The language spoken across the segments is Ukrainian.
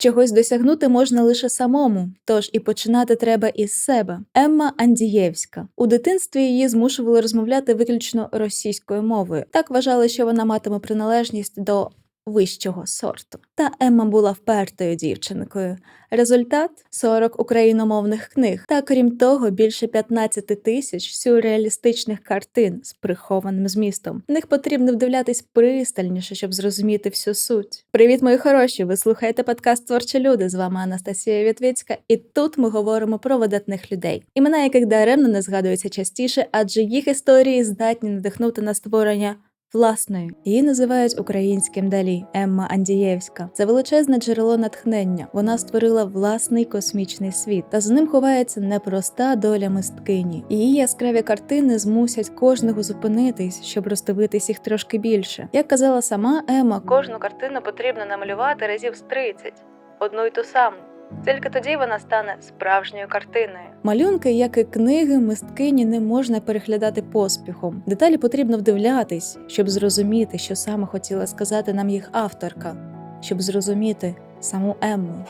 Чогось досягнути можна лише самому, тож і починати треба із себе. Емма Андієвська у дитинстві її змушували розмовляти виключно російською мовою. Так вважали, що вона матиме приналежність до вищого сорту. Та Емма була впертою дівчинкою. Результат 40 україномовних книг, та крім того, більше 15 тисяч сюрреалістичних картин з прихованим змістом. В них потрібно вдивлятись пристальніше, щоб зрозуміти всю суть. Привіт, мої хороші! Ви слухаєте подкаст Творчі люди. З вами Анастасія Вітвіцька, і тут ми говоримо про видатних людей, імена яких даремно не згадуються частіше, адже їх історії здатні надихнути на створення власною. Її називають українським далі Емма Андієвська. Це величезне джерело натхнення. Вона створила власний космічний світ, та за ним ховається непроста доля мисткині. Її яскраві картини змусять кожного зупинитись, щоб роздивитись їх трошки більше. Як казала сама Емма, кожну картину потрібно намалювати разів з 30. одну й ту саму. Тільки тоді вона стане справжньою картиною. Малюнки, як і книги, мисткині не можна переглядати поспіхом. Деталі потрібно вдивлятись, щоб зрозуміти, що саме хотіла сказати нам їх авторка, щоб зрозуміти саму Емму.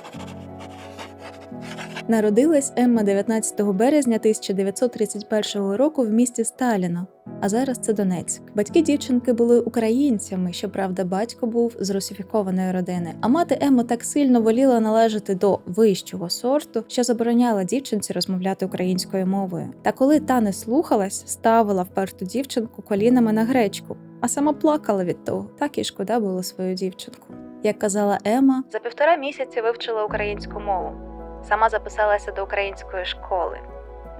Народилась Емма 19 березня 1931 року в місті Сталіно, а зараз це Донецьк. Батьки дівчинки були українцями, щоправда, батько був з русифікованої родини. А мати Емма так сильно воліла належати до вищого сорту, що забороняла дівчинці розмовляти українською мовою. Та коли та не слухалась, ставила вперту дівчинку колінами на гречку, а сама плакала від того, так і шкода було свою дівчинку. Як казала Ема, за півтора місяці вивчила українську мову. Сама записалася до української школи.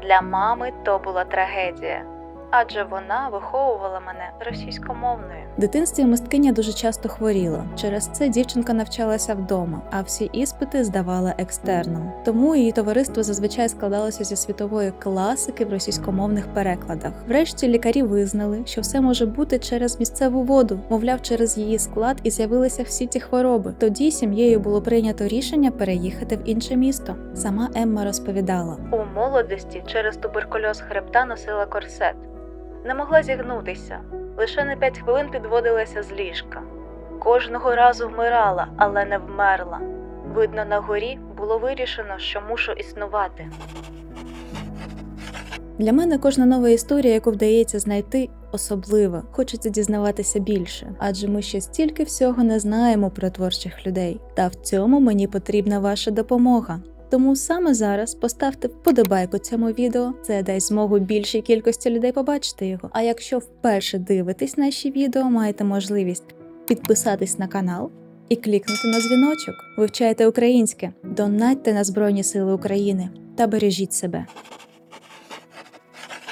Для мами то була трагедія, адже вона виховувала мене російськомовною. В дитинстві мисткиня дуже часто хворіла. Через це дівчинка навчалася вдома, а всі іспити здавала екстерном. Тому її товариство зазвичай складалося зі світової класики в російськомовних перекладах. Врешті лікарі визнали, що все може бути через місцеву воду, мовляв, через її склад і з'явилися всі ці хвороби. Тоді сім'єю було прийнято рішення переїхати в інше місто. Сама Емма розповідала: у молодості через туберкульоз хребта носила корсет не могла зігнутися, лише на п'ять хвилин підводилася з ліжка. Кожного разу вмирала, але не вмерла. Видно, на горі було вирішено, що мушу існувати. Для мене кожна нова історія, яку вдається знайти, особлива. Хочеться дізнаватися більше, адже ми ще стільки всього не знаємо про творчих людей. Та в цьому мені потрібна ваша допомога. Тому саме зараз поставте вподобайку цьому відео, це дасть змогу більшій кількості людей побачити його. А якщо вперше дивитесь наші відео, маєте можливість підписатись на канал і клікнути на дзвіночок. Вивчайте українське, донатьте на Збройні Сили України та бережіть себе.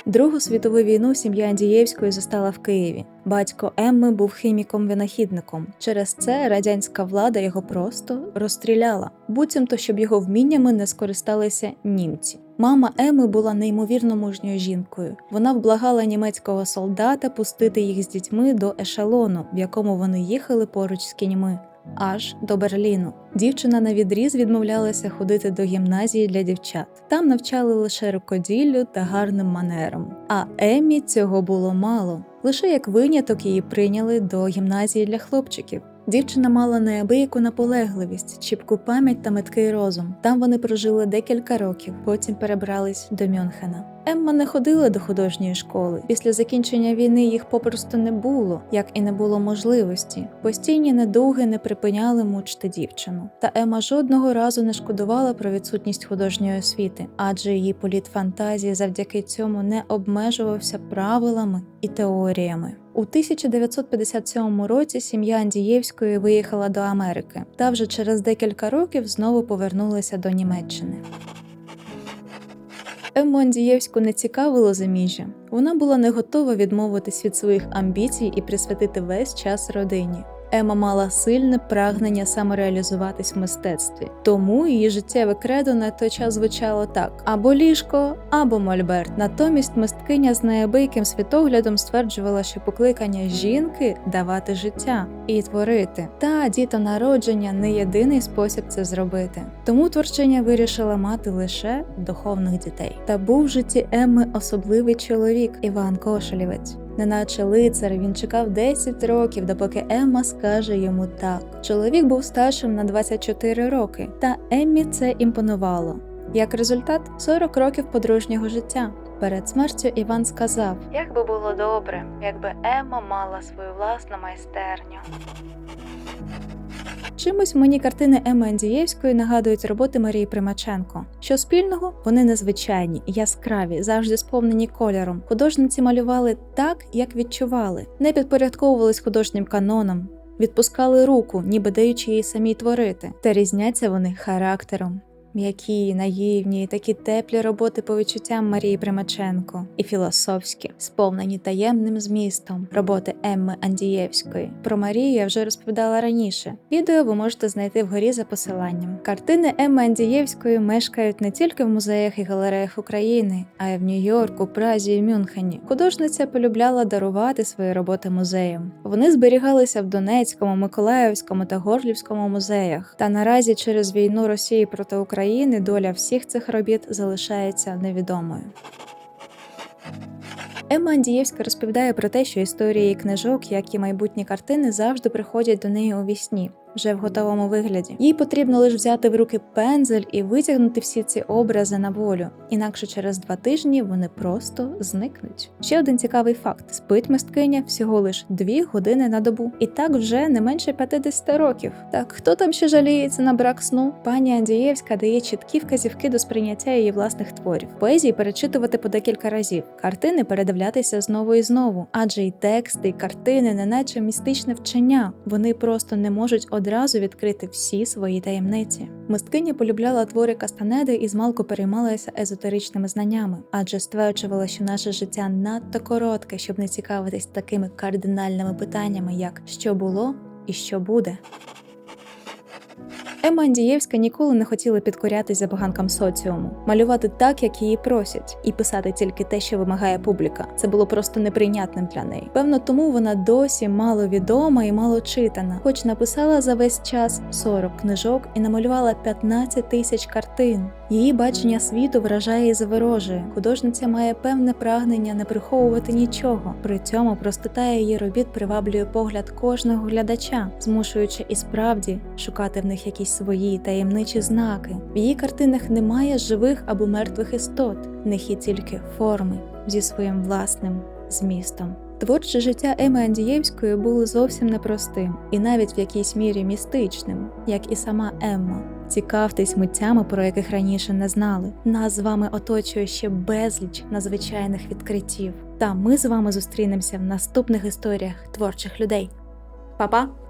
Другу світову війну сім'я Андієвської застала в Києві. Батько Емми був хіміком-винахідником. Через це радянська влада його просто розстріляла, буцімто, щоб його вміннями не скористалися німці. Мама Еми була неймовірно мужньою жінкою. Вона вблагала німецького солдата пустити їх з дітьми до ешелону, в якому вони їхали поруч з кіньми аж до Берліну. Дівчина на відріз відмовлялася ходити до гімназії для дівчат. Там навчали лише рукоділлю та гарним манерам. А Емі цього було мало. Лише як виняток її прийняли до гімназії для хлопчиків. Дівчина мала неабияку наполегливість, чіпку пам'ять та меткий розум. Там вони прожили декілька років, потім перебрались до Мюнхена. Емма не ходила до художньої школи. Після закінчення війни їх попросту не було, як і не було можливості. Постійні недуги не припиняли мучити дівчину. Та Емма жодного разу не шкодувала про відсутність художньої освіти, адже її політ фантазії завдяки цьому не обмежувався правилами і теоріями. У 1957 році сім'я Андієвської виїхала до Америки та вже через декілька років знову повернулася до Німеччини. Емму Андієвську не цікавило заміжжя. Вона була не готова відмовитись від своїх амбіцій і присвятити весь час родині. Ема мала сильне прагнення самореалізуватись в мистецтві, тому її життєве кредо на той час звучало так: або ліжко, або мольберт. Натомість мисткиня з неабияким світоглядом стверджувала, що покликання жінки давати життя і творити. Та дітонародження не єдиний спосіб це зробити. Тому творчиня вирішила мати лише духовних дітей. Та був в житті Емми особливий чоловік Іван Кошелєвець. Неначе лицар він чекав 10 років, допоки Емма скаже йому так. Чоловік був старшим на 24 роки, та Еммі це імпонувало. Як результат 40 років подружнього життя. Перед смертю Іван сказав: Як би було добре, якби Емма мала свою власну майстерню. Чимось мені картини Еми Андієвської нагадують роботи Марії Примаченко. Що спільного? Вони незвичайні, яскраві, завжди сповнені кольором. Художниці малювали так, як відчували, не підпорядковувались художнім канонам, відпускали руку, ніби даючи їй самій творити, та різняться вони характером. М'які, наївні, такі теплі роботи по відчуттям Марії Примаченко і філософські, сповнені таємним змістом роботи Емми Андієвської. Про Марію я вже розповідала раніше. Відео ви можете знайти вгорі за посиланням. Картини Емми Андієвської мешкають не тільки в музеях і галереях України, а й в Нью-Йорку, Празі і Мюнхені. Художниця полюбляла дарувати свої роботи музеям. Вони зберігалися в Донецькому, Миколаївському та Горлівському музеях. Та наразі через війну Росії проти України України доля всіх цих робіт залишається невідомою. Емма Андієвська розповідає про те, що історії книжок, як і майбутні картини, завжди приходять до неї у вісні, вже в готовому вигляді. Їй потрібно лише взяти в руки пензель і витягнути всі ці образи на волю, інакше через два тижні вони просто зникнуть. Ще один цікавий факт: спить мисткиня всього лиш дві години на добу, і так вже не менше 50 років. Так хто там ще жаліється на брак сну? Пані Андієвська дає чіткі вказівки до сприйняття її власних творів. Поезії перечитувати по декілька разів, картини передивлятися знову і знову, адже і тексти, і картини, неначе містичне вчення. Вони просто не можуть одразу відкрити всі свої таємниці. Мисткиня полюбляла твори Кастанеди і змалку переймалася езотеричними знаннями, адже стверджувала, що наше життя надто коротке, щоб не цікавитись такими кардинальними питаннями, як що було і що буде. Ема Андієвська ніколи не хотіла підкорятись забаганкам соціуму, малювати так, як її просять, і писати тільки те, що вимагає публіка. Це було просто неприйнятним для неї. Певно, тому вона досі мало відома і мало читана, хоч написала за весь час 40 книжок і намалювала 15 тисяч картин. Її бачення світу вражає і заворожує. Художниця має певне прагнення не приховувати нічого. При цьому простота її робіт приваблює погляд кожного глядача, змушуючи і справді шукати в них якісь свої таємничі знаки. В її картинах немає живих або мертвих істот, в них є тільки форми зі своїм власним змістом. Творче життя Еми Андієвської було зовсім непростим і навіть в якійсь мірі містичним, як і сама Емма. Цікавтесь митцями, про яких раніше не знали. Нас з вами оточує ще безліч надзвичайних відкриттів. Та ми з вами зустрінемося в наступних історіях творчих людей. Па-па!